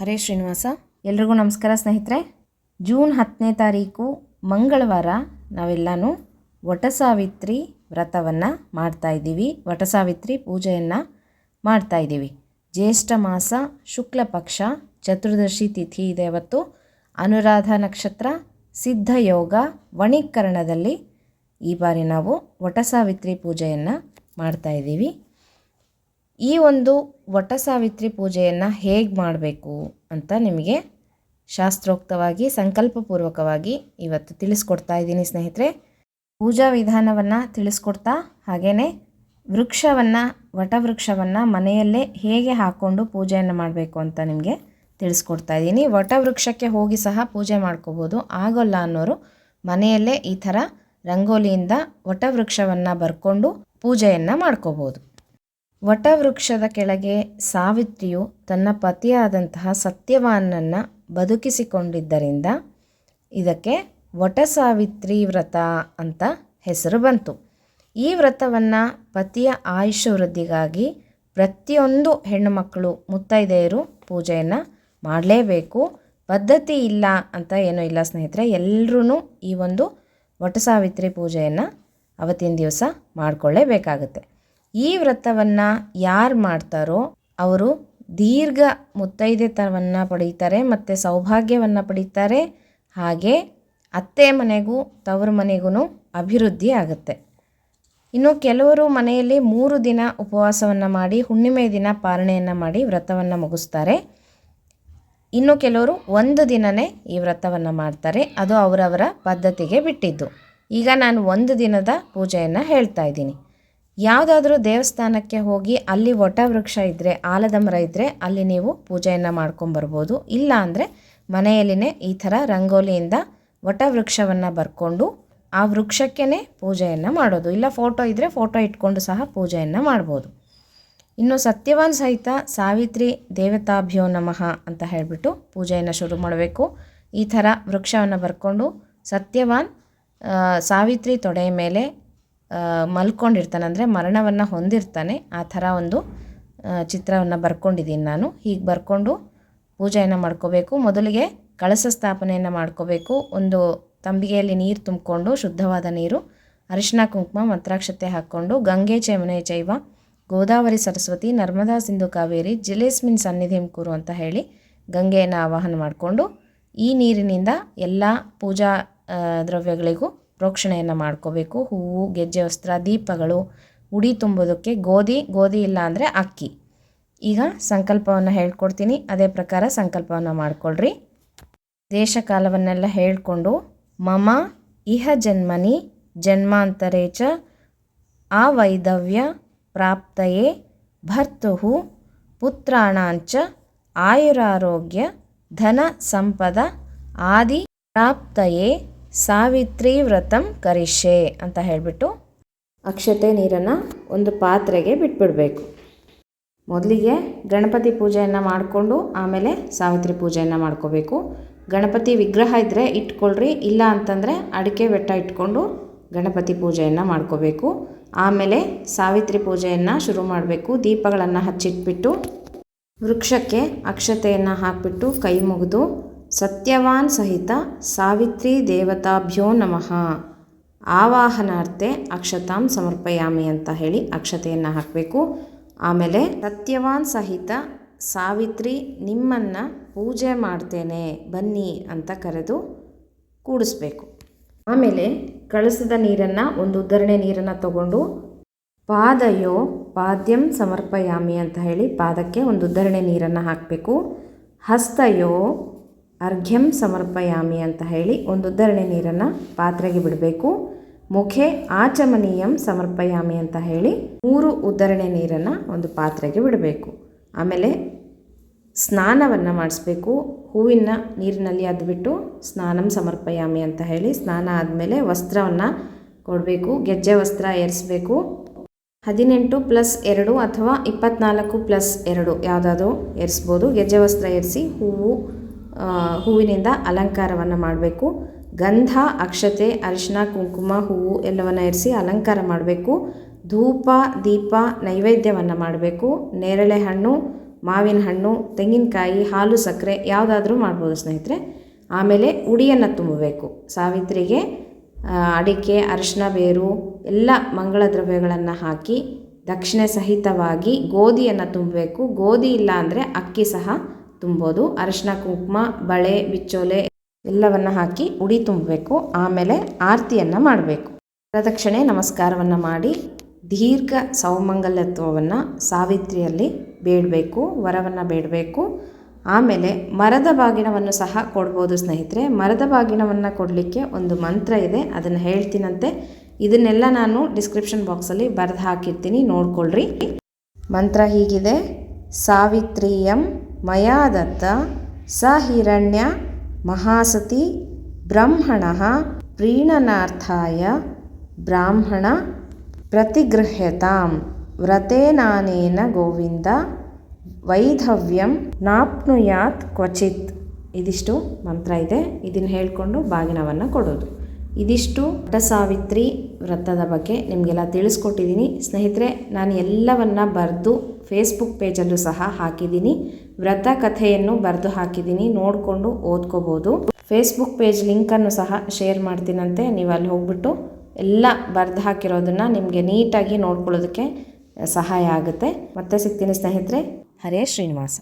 ಹರೇ ಶ್ರೀನಿವಾಸ. ಎಲ್ರಿಗೂ ನಮಸ್ಕಾರ ಸ್ನೇಹಿತರೆ. ಜೂನ್ ಹತ್ತನೇ ತಾರೀಕು ಮಂಗಳವಾರ ನಾವೆಲ್ಲನೂ ವಟಸಾವಿತ್ರಿ ವ್ರತವನ್ನು ಮಾಡ್ತಾ ಇದ್ದೀವಿ. ವಟಸಾವಿತ್ರಿ ಪೂಜೆಯನ್ನು ಮಾಡ್ತಾ ಇದ್ದೀವಿ. ಜ್ಯೇಷ್ಠ ಮಾಸ, ಶುಕ್ಲ ಪಕ್ಷ, ಚತುರ್ದಶಿ ತಿಥಿ ಇದೆ ಅವತ್ತು. ಅನುರಾಧ ನಕ್ಷತ್ರ ಸಿದ್ಧಯೋಗ ವಣೀಕರಣದಲ್ಲಿ ಈ ಬಾರಿ ನಾವು ವಟಸಾವಿತ್ರಿ ಪೂಜೆಯನ್ನು ಮಾಡ್ತಾ ಇದ್ದೀವಿ. ಈ ಒಂದು ವಟ ಸಾವಿತ್ರಿ ಪೂಜೆಯನ್ನು ಹೇಗೆ ಮಾಡಬೇಕು ಅಂತ ನಿಮಗೆ ಶಾಸ್ತ್ರೋಕ್ತವಾಗಿ, ಸಂಕಲ್ಪಪೂರ್ವಕವಾಗಿ ಇವತ್ತು ತಿಳಿಸ್ಕೊಡ್ತಾ ಇದ್ದೀನಿ ಸ್ನೇಹಿತರೆ. ಪೂಜಾ ವಿಧಾನವನ್ನು ತಿಳಿಸ್ಕೊಡ್ತಾ ಹಾಗೆಯೇ ವೃಕ್ಷವನ್ನು ವಟವೃಕ್ಷವನ್ನು ಮನೆಯಲ್ಲೇ ಹೇಗೆ ಹಾಕ್ಕೊಂಡು ಪೂಜೆಯನ್ನು ಮಾಡಬೇಕು ಅಂತ ನಿಮಗೆ ತಿಳಿಸ್ಕೊಡ್ತಾ ಇದ್ದೀನಿ. ವಟವೃಕ್ಷಕ್ಕೆ ಹೋಗಿ ಸಹ ಪೂಜೆ ಮಾಡ್ಕೋಬೋದು. ಆಗೋಲ್ಲ ಅನ್ನೋರು ಮನೆಯಲ್ಲೇ ಈ ಥರ ರಂಗೋಲಿಯಿಂದ ವಟವೃಕ್ಷವನ್ನು ಬರ್ಕೊಂಡು ಪೂಜೆಯನ್ನು ಮಾಡ್ಕೋಬೋದು. ವಟವೃಕ್ಷದ ಕೆಳಗೆ ಸಾವಿತ್ರಿಯು ತನ್ನ ಪತಿಯಾದಂತಹ ಸತ್ಯವಾನನ್ನು ಬದುಕಿಸಿಕೊಂಡಿದ್ದರಿಂದ ಇದಕ್ಕೆ ವಟ ಸಾವಿತ್ರಿ ವ್ರತ ಅಂತ ಹೆಸರು ಬಂತು. ಈ ವ್ರತವನ್ನು ಪತಿಯ ಆಯುಷ ವೃದ್ಧಿಗಾಗಿ ಪ್ರತಿಯೊಂದು ಹೆಣ್ಣುಮಕ್ಕಳು ಮುತ್ತೈದೆಯರು ಪೂಜೆಯನ್ನು ಮಾಡಲೇಬೇಕು. ಪದ್ಧತಿ ಇಲ್ಲ ಅಂತ ಏನೂ ಇಲ್ಲ ಸ್ನೇಹಿತರೆ ಎಲ್ಲರೂ ಈ ಒಂದು ವಟ ಸಾವಿತ್ರಿ ಪೂಜೆಯನ್ನು ಅವತ್ತಿನ ದಿವಸ ಮಾಡಿಕೊಳ್ಳೇಬೇಕಾಗುತ್ತೆ. ಈ ವ್ರತವನ್ನು ಯಾರು ಮಾಡ್ತಾರೋ ಅವರು ದೀರ್ಘ ಮುತ್ತೈದೆತನವನ್ನು ಪಡೀತಾರೆ, ಮತ್ತು ಸೌಭಾಗ್ಯವನ್ನು ಪಡೀತಾರೆ. ಹಾಗೆ ಅತ್ತೆ ಮನೆಗೂ ತವರು ಮನೆಗೂ ಅಭಿವೃದ್ಧಿ ಆಗುತ್ತೆ. ಇನ್ನು ಕೆಲವರು ಮನೆಯಲ್ಲಿ ಮೂರು ದಿನ ಉಪವಾಸವನ್ನು ಮಾಡಿ, ಹುಣ್ಣಿಮೆ ದಿನ ಪಾರಣೆಯನ್ನು ಮಾಡಿ ವ್ರತವನ್ನು ಮುಗಿಸ್ತಾರೆ. ಇನ್ನು ಕೆಲವರು ಒಂದು ದಿನವೇ ಈ ವ್ರತವನ್ನು ಮಾಡ್ತಾರೆ. ಅದು ಅವರವರ ಪದ್ಧತಿಗೆ ಬಿಟ್ಟಿದ್ದು. ಈಗ ನಾನು ಒಂದು ದಿನದ ಪೂಜೆಯನ್ನು ಹೇಳ್ತಾ ಇದ್ದೀನಿ. ಯಾವುದಾದ್ರೂ ದೇವಸ್ಥಾನಕ್ಕೆ ಹೋಗಿ ಅಲ್ಲಿ ವಟವೃಕ್ಷ ಇದ್ದರೆ ಆಲದ ಮರ ಇದ್ದರೆ ಅಲ್ಲಿ ನೀವು ಪೂಜೆಯನ್ನು ಮಾಡ್ಕೊಂಬರ್ಬೋದು. ಇಲ್ಲ ಅಂದರೆ ಮನೆಯಲ್ಲಿನೇ ಈ ಥರ ರಂಗೋಲಿಯಿಂದ ವಟವೃಕ್ಷವನ್ನು ಬರ್ಕೊಂಡು ಆ ವೃಕ್ಷಕ್ಕೇ ಪೂಜೆಯನ್ನು ಮಾಡೋದು. ಇಲ್ಲ ಫೋಟೋ ಇದ್ದರೆ ಫೋಟೋ ಇಟ್ಕೊಂಡು ಸಹ ಪೂಜೆಯನ್ನು ಮಾಡ್ಬೋದು. ಇನ್ನು ಸತ್ಯವಾನ್ ಸಹಿತ ಸಾವಿತ್ರಿ ದೇವತಾಭ್ಯೋ ನಮಃ ಅಂತ ಹೇಳಿಬಿಟ್ಟು ಪೂಜೆಯನ್ನು ಶುರು ಮಾಡಬೇಕು. ಈ ಥರ ವೃಕ್ಷವನ್ನು ಬರ್ಕೊಂಡು ಸತ್ಯವಾನ್ ಸಾವಿತ್ರಿ ತೊಡೆಯ ಮೇಲೆ ಮಲ್ಕೊಂಡಿರ್ತಾನೆ ಅಂದರೆ ಮರಣವನ್ನು ಹೊಂದಿರ್ತಾನೆ. ಆ ಥರ ಒಂದು ಚಿತ್ರವನ್ನು ಬರ್ಕೊಂಡಿದ್ದೀನಿ ನಾನು. ಹೀಗೆ ಬರ್ಕೊಂಡು ಪೂಜೆಯನ್ನು ಮಾಡ್ಕೋಬೇಕು. ಮೊದಲಿಗೆ ಕಳಸ ಸ್ಥಾಪನೆಯನ್ನು ಮಾಡ್ಕೋಬೇಕು. ಒಂದು ತಂಬಿಗೆಯಲ್ಲಿ ನೀರು ತುಂಬಿಕೊಂಡು ಶುದ್ಧವಾದ ನೀರು, ಅರಿಶಿನ ಕುಂಕುಮ, ಮಂತ್ರಾಕ್ಷತೆ ಹಾಕ್ಕೊಂಡು ಗಂಗೆ ಚೈಮನೆ ಚೈವ ಗೋದಾವರಿ ಸರಸ್ವತಿ, ನರ್ಮದಾ ಸಿಂಧು ಕಾವೇರಿ, ಜಿಲೇಸ್ಮಿನ್ ಸನ್ನಿಧಿ ಕುರು ಅಂತ ಹೇಳಿ ಗಂಗೆಯನ್ನು ಆವಾಹನ ಮಾಡಿಕೊಂಡು ಈ ನೀರಿನಿಂದ ಎಲ್ಲ ಪೂಜಾ ದ್ರವ್ಯಗಳಿಗೂ ಪ್ರೋಕ್ಷಣೆಯನ್ನು ಮಾಡ್ಕೋಬೇಕು. ಹೂವು ಗೆಜ್ಜೆ, ವಸ್ತ್ರ, ದೀಪಗಳು, ಉಡಿ ತುಂಬೋದಕ್ಕೆ ಗೋಧಿ ಗೋಧಿ ಇಲ್ಲ ಅಂದರೆ ಅಕ್ಕಿ. ಈಗ ಸಂಕಲ್ಪವನ್ನು ಹೇಳ್ಕೊಡ್ತೀನಿ. ಅದೇ ಪ್ರಕಾರ ಸಂಕಲ್ಪವನ್ನು ಮಾಡಿಕೊಳ್ಳ್ರಿ ದೇಶಕಾಲವನ್ನೆಲ್ಲ ಹೇಳಿಕೊಂಡು, ಮಮ ಇಹ ಜನ್ಮನಿ ಜನ್ಮಾಂತರೇ ಚ ವೈಧವ್ಯ ಪ್ರಾಪ್ತಯೇ, ಭರ್ತುಹು ಪುತ್ರಾಣಾಂಚ, ಆಯುರಾರೋಗ್ಯ, ಧನ ಸಂಪದ, ಆದಿ ಪ್ರಾಪ್ತಯೇ ಸಾವಿತ್ರಿ ವ್ರತಂ ಕರಿಷೆ ಅಂತ ಹೇಳಿಬಿಟ್ಟು ಅಕ್ಷತೆ ನೀರನ್ನು ಒಂದು ಪಾತ್ರೆಗೆ ಬಿಟ್ಬಿಡಬೇಕು. ಮೊದಲಿಗೆ ಗಣಪತಿ ಪೂಜೆಯನ್ನು ಮಾಡಿಕೊಂಡು ಆಮೇಲೆ ಸಾವಿತ್ರಿ ಪೂಜೆಯನ್ನು ಮಾಡ್ಕೋಬೇಕು. ಗಣಪತಿ ವಿಗ್ರಹ ಇದ್ದರೆ ಇಟ್ಕೊಳ್ರಿ, ಇಲ್ಲ ಅಂತಂದರೆ ಅಡಿಕೆ ಬೆಟ್ಟ ಇಟ್ಕೊಂಡು ಗಣಪತಿ ಪೂಜೆಯನ್ನು ಮಾಡ್ಕೋಬೇಕು. ಆಮೇಲೆ ಸಾವಿತ್ರಿ ಪೂಜೆಯನ್ನು ಶುರು ಮಾಡಬೇಕು. ದೀಪಗಳನ್ನು ಹಚ್ಚಿಟ್ಬಿಟ್ಟು ವೃಕ್ಷಕ್ಕೆ ಅಕ್ಷತೆಯನ್ನು ಹಾಕಿಬಿಟ್ಟು ಕೈ ಮುಗಿದು ಸತ್ಯವಾನ್ ಸಹಿತ ಸಾವಿತ್ರಿ ದೇವತಾಭ್ಯೋ ನಮಃ. ಆವಾಹನಾರ್ಥೆ ಅಕ್ಷತಾಂ ಸಮರ್ಪಯಾಮಿ ಅಂತ ಹೇಳಿ ಅಕ್ಷತೆಯನ್ನು ಹಾಕಬೇಕು. ಆಮೇಲೆ ಸತ್ಯವಾನ್ ಸಹಿತ ಸಾವಿತ್ರಿ ನಿಮ್ಮನ್ನು ಪೂಜೆ ಮಾಡ್ತೇನೆ, ಬನ್ನಿ ಅಂತ ಕರೆದು ಕೂಡಿಸ್ಬೇಕು. ಆಮೇಲೆ ಕಳಸದ ನೀರನ್ನು, ಒಂದು ಉದ್ದರಣೆ ನೀರನ್ನು ತಗೊಂಡು ಪಾದಯೋ ಪಾದ್ಯಂ ಸಮರ್ಪಯಾಮಿ ಅಂತ ಹೇಳಿ ಪಾದಕ್ಕೆ ಒಂದು ಉದ್ದರಣೆ ನೀರನ್ನು ಹಾಕಬೇಕು. ಹಸ್ತಯೋ ಅರ್ಘ್ಯಂ ಸಮರ್ಪಯಾಮಿ ಅಂತ ಹೇಳಿ ಒಂದು ಉದ್ದರಣೆ ನೀರನ್ನು ಪಾತ್ರೆಗೆ ಬಿಡಬೇಕು. ಮುಖೆ ಆಚಮನೀಯಂ ಸಮರ್ಪಯಾಮಿ ಅಂತ ಹೇಳಿ ಮೂರು ಉದ್ದರಣೆ ನೀರನ್ನು ಒಂದು ಪಾತ್ರೆಗೆ ಬಿಡಬೇಕು. ಆಮೇಲೆ ಸ್ನಾನವನ್ನು ಮಾಡಿಸ್ಬೇಕು. ಹೂವಿನ ನೀರಿನಲ್ಲಿ ಅದ್ಬಿಟ್ಟು ಸ್ನಾನಂ ಸಮರ್ಪಯಾಮಿ ಅಂತ ಹೇಳಿ ಸ್ನಾನ ಆದಮೇಲೆ ವಸ್ತ್ರವನ್ನು ಕೊಡಬೇಕು. ಗೆಜ್ಜೆ ವಸ್ತ್ರ ಏರಿಸಬೇಕು. ಹದಿನೆಂಟು ಪ್ಲಸ್ ಎರಡು ಅಥವಾ ಇಪ್ಪತ್ನಾಲ್ಕು ಪ್ಲಸ್ ಎರಡು ಯಾವುದಾದ್ರೂ ಏರಿಸ್ಬೋದು. ಗೆಜ್ಜೆ ವಸ್ತ್ರ ಏರಿಸಿ ಹೂವು ಹೂವಿನಿಂದ ಅಲಂಕಾರವನ್ನು ಮಾಡಬೇಕು. ಗಂಧ, ಅಕ್ಷತೆ ಅರಿಶಿನ ಕುಂಕುಮ, ಹೂವು ಎಲ್ಲವನ್ನು ಇರಿಸಿ ಅಲಂಕಾರ ಮಾಡಬೇಕು. ಧೂಪ, ದೀಪ ನೈವೇದ್ಯವನ್ನು ಮಾಡಬೇಕು. ನೇರಳೆ ಹಣ್ಣು, ಮಾವಿನ ಹಣ್ಣು, ತೆಂಗಿನಕಾಯಿ, ಹಾಲು, ಸಕ್ಕರೆ ಯಾವುದಾದ್ರೂ ಮಾಡ್ಬೋದು ಸ್ನೇಹಿತರೆ. ಆಮೇಲೆ ಉಡಿಯನ್ನು ತುಂಬಬೇಕು. ಸಾವಿತ್ರಿಗೆ ಅಡಿಕೆ ಅರಿಶಿನ ಬೇರು ಎಲ್ಲ ಮಂಗಳ ದ್ರವ್ಯಗಳನ್ನು ಹಾಕಿ ದಕ್ಷಿಣೆ ಸಹಿತವಾಗಿ ಗೋಧಿಯನ್ನು ತುಂಬಬೇಕು. ಗೋಧಿ ಇಲ್ಲ ಅಂದರೆ ಅಕ್ಕಿ ಸಹ ತುಂಬೋದು. ಅರಿಶಿನ ಕುಂಕುಮ, ಬಳೆ, ಬಿಚ್ಚೋಲೆ ಎಲ್ಲವನ್ನು ಹಾಕಿ ಉಡಿ ತುಂಬಬೇಕು. ಆಮೇಲೆ ಆರತಿಯನ್ನು ಮಾಡಬೇಕು. ಪ್ರದಕ್ಷಿಣೆ ನಮಸ್ಕಾರವನ್ನು ಮಾಡಿ ದೀರ್ಘ ಸೌಮಂಗಲ್ಯತ್ವವನ್ನು ಸಾವಿತ್ರಿಯಲ್ಲಿ ಬೇಡಬೇಕು, ವರವನ್ನು ಬೇಡಬೇಕು. ಆಮೇಲೆ ಮರದ ಬಾಗಿನವನ್ನು ಸಹ ಕೊಡ್ಬೋದು ಸ್ನೇಹಿತರೆ. ಮರದ ಬಾಗಿನವನ್ನು ಕೊಡಲಿಕ್ಕೆ ಒಂದು ಮಂತ್ರ ಇದೆ. ಅದನ್ನು ಹೇಳ್ತೀನಂತೆ. ಇದನ್ನೆಲ್ಲ ನಾನು ಡಿಸ್ಕ್ರಿಪ್ಷನ್ ಬಾಕ್ಸಲ್ಲಿ ಬರೆದು ಹಾಕಿರ್ತೀನಿ. ನೋಡ್ಕೊಳ್ರಿ. ಮಂತ್ರ ಹೀಗಿದೆ. ಸಾವಿತ್ರಿಯಂ ಮಯಾ ದತ್ತ ಸ ಹಿರಣ್ಯ ಮಹಾಸತಿ ಬ್ರಹ್ಮಣ ಪ್ರೀಣನಾರ್ಥಾಯ ಬ್ರಾಹ್ಮಣ ಪ್ರತಿಗೃಹ್ಯತಾಂ ವ್ರತೇನಾನೇನ ಗೋವಿಂದ ವೈಧವ್ಯಂ ನಾಪ್ನುಯಾತ್ ಕ್ವಚಿತ್. ಇದಿಷ್ಟು ಮಂತ್ರ ಇದೆ. ಇದನ್ನು ಹೇಳಿಕೊಂಡು ಬಾಗಿನವನ್ನು ಕೊಡೋದು. ಇದಿಷ್ಟು ಪಟಸಾವಿತ್ರಿ ವ್ರತದ ಬಗ್ಗೆ ನಿಮಗೆಲ್ಲ ತಿಳಿಸ್ಕೊಟ್ಟಿದ್ದೀನಿ. ಸ್ನೇಹಿತರೆ, ನಾನು ಎಲ್ಲವನ್ನು ಬರೆದು ಫೇಸ್ಬುಕ್ ಪೇಜಲ್ಲೂ ಸಹ ಹಾಕಿದ್ದೀನಿ. ವ್ರತ ಕಥೆಯನ್ನು ಬರೆದು ಹಾಕಿದ್ದೀನಿ, ನೋಡಿಕೊಂಡು ಓದ್ಕೋಬೋದು. ಫೇಸ್ಬುಕ್ ಪೇಜ್ ಲಿಂಕನ್ನು ಸಹ ಶೇರ್ ಮಾಡ್ತೀನಂತೆ ನೀವು ಅಲ್ಲಿ ಹೋಗ್ಬಿಟ್ಟು ಎಲ್ಲ ಬರೆದು ಹಾಕಿರೋದನ್ನು ನಿಮಗೆ ನೀಟಾಗಿ ನೋಡ್ಕೊಳ್ಳೋದಕ್ಕೆ ಸಹಾಯ ಆಗುತ್ತೆ. ಮತ್ತೆ ಸಿಗ್ತೀನಿ ಸ್ನೇಹಿತರೆ, ಹರೇ ಶ್ರೀನಿವಾಸ.